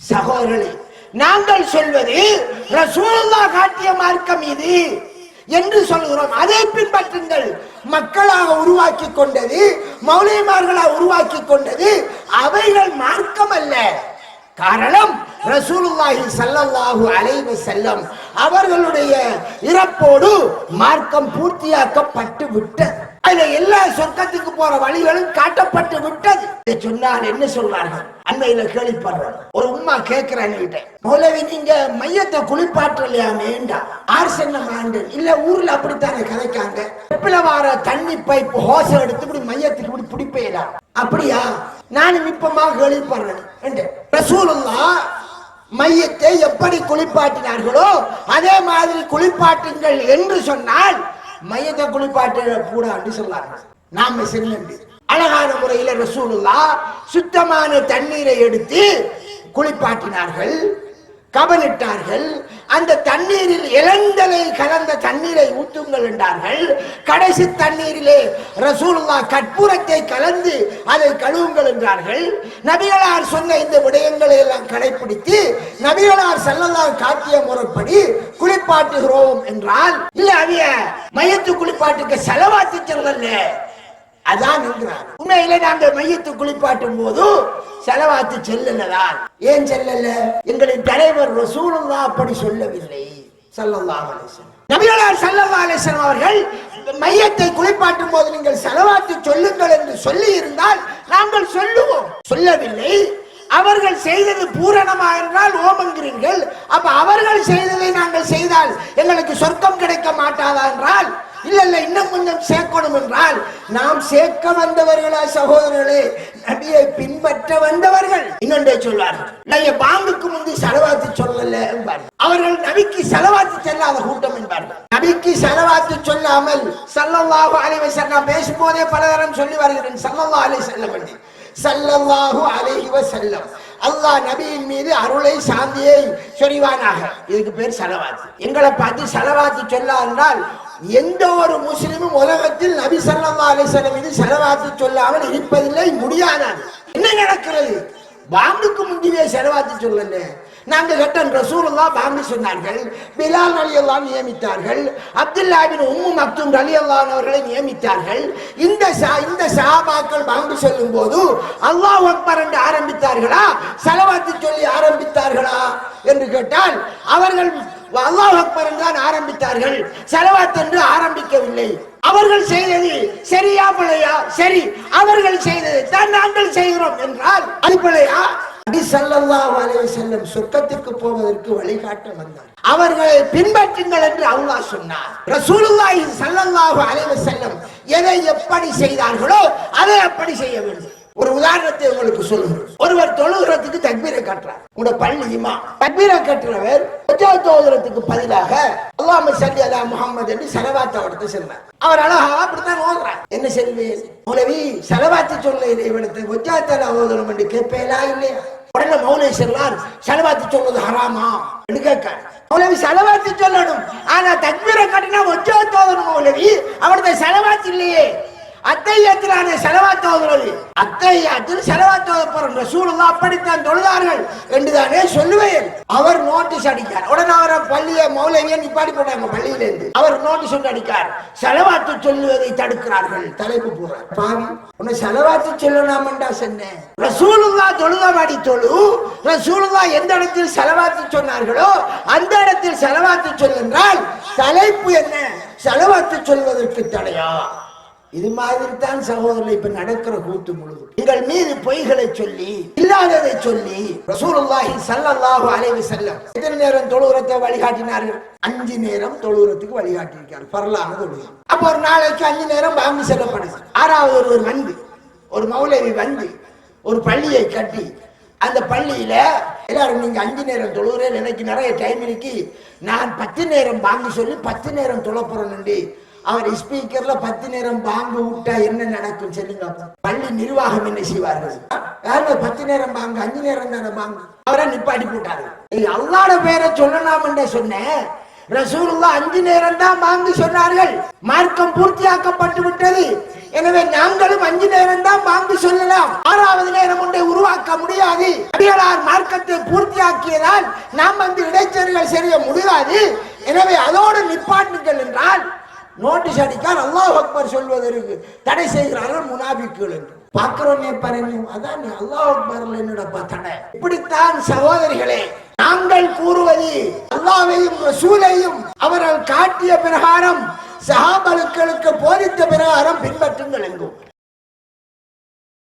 சகோதரர்களே நாங்கள் சொல்வது ரசூலுல்லா காட்டிய மார்க்கம் இது என்று சொல்கிறோம். அதை பின்பற்றுங்கள். மக்களாக உருவாக்கி கொண்டது மௌலிமார்களாக உருவாக்கி கொண்டது அவைகள் மார்க்கம் அல்ல காரணம் ரசூலுல்லாஹி சல்லல்லாஹு அலைஹி செல்லம் அவர்களுடைய இறப்போடு மார்க்கம் பூர்த்தியாக்கப்பட்டு விட்டது. அதுல எல்லா சொர்க்கத்துக்கு போற வழிகளும் காட்டப்பட்டு விட்டது. இதை சொன்னால் என்ன சொல்வார்கள்? அண்மையில கேள்விப்படுறோம். ஒரு உண்மை கேட்கிறாங்க கிட்ட மௌலவி நீங்க மையத்தை குளிப்பாற்றலையாமேண்டா ஆர் ஆர்சன்ன மாண்டன் இல்ல ஊர்ல அப்படித்தானே கதைக்காங்க? வெப்பில வார தண்ணி பைப் ஹோச எடுத்து இப்படி மையத்துக்கு இப்படி பிடிப்பேடா அப்படியா? நானும் இப்பமா கேள்விப்படுறேன் ரசூலுல்லா மையத்தை எப்படி குளிப்பாட்டினார்களோ அதே மாதிரி குளிப்பாட்டுங்கள் என்று சொன்னால் மையத்தை குளிப்பாட்ட கூடாது சொன்னார்கள். நாம செல்லண்டு அழகான முறையில் ரசூலுல்லா சுத்தமான தண்ணீரை எடுத்து குளிப்பாட்டினார்கள் கவனிட்டார்கள் அந்த தண்ணீரில் இளந்தலை கலந்த தண்ணீரை ஊற்றுங்கள் என்றார்கள். கடைசி தண்ணீரிலே ரசூலுல்லா கற்பூரத்தை கலந்து அதை கழுவுங்கள் என்றார்கள். நபிகளார் சொன்ன இந்த விடயங்களை எல்லாம் கடைபிடித்து நபிகளார் செல்லலாம் காட்டிய முறைப்படி குளிப்பாட்டுகிறோம் என்றால் இல்ல அவிய மையத்து குளிப்பாட்டுக்கு செலவாத்து செல்லல அதான் என்கிறார் உண்மையில நாங்கள் மையத்து குளிப்பாட்டும் போது செலவாத்து செல்லலதான் ஏன் செல்லல? எங்களின் தலைவர் ரசூலுல்லா அப்படி சொல்லவில்லை. ஸல்லல்லாஹு அலைஹி வஸல்லம். நபிகளார் ஸல்லல்லாஹு அவர்கள் மையத்தை குளிப்பாட்டும் போது நீங்கள் செலவாத்து சொல்லுங்கள் என்று சொல்லி இருந்தால் நாங்கள் சொல்லுவோம். சொல்லவில்லை. அவர்கள் செய்தது பூரணமா என்றால் ஓமங்கிறீர்கள். அப்ப அவர்கள் செய்ததை நாங்கள் செய்தால் எங்களுக்கு சொர்க்கம் கிடைக்கும் இல்ல இன்னும் கொஞ்சம் சேர்க்கணும் என்றால் நாம் சேர்க்க வந்தவர்களா சகோதரர்களே நபியை பின்பற்ற வந்தவர்கள். இன்னொன்றே சொல்வார்கள் நான் பாம்புக்கு முந்தி செலவாத்து சொல்லல என்பார்கள். அவர்கள் நபிக்கு செலவாத்து செல்லாத கூட்டம் என்பார்கள். நபிக்கு செலவாத்து சொல்லாமல் சல்லல்லாஹு அலைஹி வஸல்லம் பேசும்போதே பலதரம் சொல்லி வருகிறேன். சல்லல்லாஹு அலை வஸல்லம் என்று சல்லல்லாஹு அலைஹிவ செல்லம் அல்லாஹ் நபியின் மீது அருளை சாந்தியை சொரிவானாக. இதுக்கு பேர் செலவாத்து. எங்களை பார்த்து செலவாத்து சொல்ல என்றால் எந்த ஒரு முஸ்லிமும் உலகத்தில் நபி சல்லா அலைஹி மீது செலவாத்து சொல்லாமல் இருப்பதில்லை முடியாதாது என்ன நடக்கிறது? பாம்புக்கு முந்தியே செலவாத்து சொல்லல நாங்க கேட்டோம் ரசூலுல்லா பாம்பு சொன்னார்கள் பிலால் அலி அல்லாஹ் நியமித்தார்கள் அப்துல்லாவின் உம்மு மக்தும் அலி அவர்களை நியமித்தார்கள். இந்த சா- இந்த சஹாபாக்கள் பாம்பு சொல்லும் போது அல்லாஹ் அக்பர் என்று ஆரம்பித்தார்களா? செலவாத்து சொல்லி ஆரம்பித்தார்களா? என்று கேட்டால் அவர்கள் அல்லாஹ் அக்பர் தான் ஆரம்பித்தார்கள். செலவாத் என்று ஆரம்பிக்கவில்லை. அவர்கள் செய்தது சரியா பிள்ளையா? சரி. அவர்கள் செய்தது தான் நாங்கள் செய்கிறோம் என்றால் அது பிழையா நபி ஸல்லல்லாஹு செல்லும் சொர்க்கத்திற்கு போவதற்கு வழிகாட்ட வந்தார். அவர்களை பின்பற்றுங்கள் என்று அல்லாஹ் சொன்னார். ரசூலுல்லாஹி ஸல்லல்லாஹு அலைஹி செல்லும் எதை எப்படி செய்தார்களோ அதை அப்படி செய்ய வேண்டும். ஒரு உதாரணத்தை உங்களுக்கு சொல்லுங்கள் கட்டுறார். உங்களோட பள்ளி இமா தக்பீரை கட்டுறவர் ஒஜாத் பதிலாக அல்லாம சல்லி அலா முகமது என்று செலவாத்த எடுத்து செல்றார் அவர் அழகா அப்படித்தான் ஓதுறார். என்ன செல்வேன் மௌலவி செலவாத்து சொல்ல இவனுக்கு ஒஜாத்தலா ஓதணும் என்று கேட்பேலா இல்லையா? உடனே மௌலை செல்வார் செலவாத்து சொல்வது ஹராமா? என்று கேட்க மௌலவி செலவாத்து சொல்லணும். ஆனா தக்பீரை கட்டினா ஒஜாத் ஓதணும் மௌலவி. அவனது செலவாத்து இல்லையே. அத்தையத்திலான செலவாத்து ஓதுறது அத்தையாத்தில் செலவாத்து ஓத ரசூலுல்லா அப்படித்தான் தொழுதார்கள் என்றுதானே சொல்லுவேன். அவர் நோட்டீஸ் அடிக்கார். உடனே அவரை பள்ளியை மௌலவியை நிப்பாடி போட்டாங்க பள்ளியில இருந்து அவர் நோட்டீஸ் ஒன்று அடிக்கார். செலவாத்து சொல்லுவதை தடுக்கிறார்கள். தலைப்பு போறார் பாவி உன்னை செலவாத்து சொல்லலாமண்டா சொன்னேன். ரசூலுல்லா தொழுதபாடி தொழு. ரசூலுல்லா எந்த இடத்தில் செலவாத்து சொன்னார்களோ அந்த இடத்தில் செலவாத்து சொல்லுங்கள் தலைப்பு என்ன? செலவாத்து சொல்வதற்கு தடையா? இது மாதிரி தான் சகோதரர் இப்ப நடக்கிற கூத்து முழுது எங்கள் மீது பொய்களை சொல்லி இல்லாததை சொல்லி ரசூலுல்லாஹி சல்லல்லாஹு அலைஹி வஸல்லம் எத்தனை நேரம் தொழுகிறத்தை வழிகாட்டினார்கள்? அஞ்சு நேரம் தொழுகிறதுக்கு வழிகாட்டியிருக்கார். பரலான தொழுகை. அப்போ ஒரு நாளைக்கு அஞ்சு நேரம் பாங்கு செல்லப்படுது ஆறாவது ஒருவர் வந்து ஒரு மௌலவி வந்து ஒரு பள்ளியை கட்டி அந்த பள்ளியில எல்லாரும் நீங்க அஞ்சு நேரம் தொழுகிறேன் எனக்கு நிறைய டைம் இருக்கு. நான் பத்து நேரம் வாங்கி சொல்லி பத்து நேரம் தொழப்போறேன் அவர் ஸ்பீக்கர்ல பத்து நேரம் பாங்கு விட்டா என்ன நடக்கும் சொல்லுங்க. பள்ளி நிர்வாகம் என்ன செய்வார்கள்? யாருங்க? பத்து நேரம் பாங்கு அஞ்சு நேரம் தானே பாங்கு? அவரை நிப்பாட்டி போட்டாரு. அல்லாட பேரை சொல்லலாம்னு சொன்னேன். ரசூலுல்லா அஞ்சு நேரம் தான் பாங்கு சொன்னார்கள். மார்க்கம் பூர்த்தியாக்கப்பட்டு விட்டது. எனவே நாங்களும் அஞ்சு நேரம் தான் பாங்கு சொல்லலாம். ஆறாவது நேரம் ஒன்றை உருவாக்க முடியாது. முடியாது மார்க்கத்தை பூர்த்தியாக்கியதால் நாம் வந்து இடைச்செருகள் செய்ய முடியாது. எனவே அதோடு நிப்பாட்டுங்கள் என்றால் நோட்டீஸ் அடிக்கால் அல்லாஹ் அக்பர் சொல்வதற்கு தடை செய்கிறார்கள் முனாபிக்குகள் என்று. பார்க்கிறோமே பாருங்க அதான் நீ அல்லாஹ் அக்பர்ல என்னடா தடை. இப்படித்தான் சகோதரிகளே நாங்கள் கூறுவது அல்லாவையும் ரசூலையும் அவர்கள் காட்டிய பிரகாரம் சகாபலுக்களுக்கு போதித்த பிரகாரம் பின்பற்றுங்கள் எங்கும்